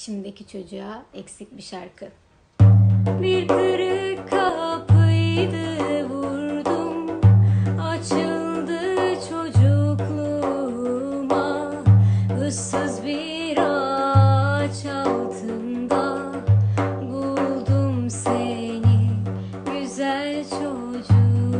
içimdeki çocuğa eksik bir şarkı. Bir kırık kapıydı vurdum açıldı çocukluğuma ıssız bir ağaç altında buldum seni güzel çocuğum.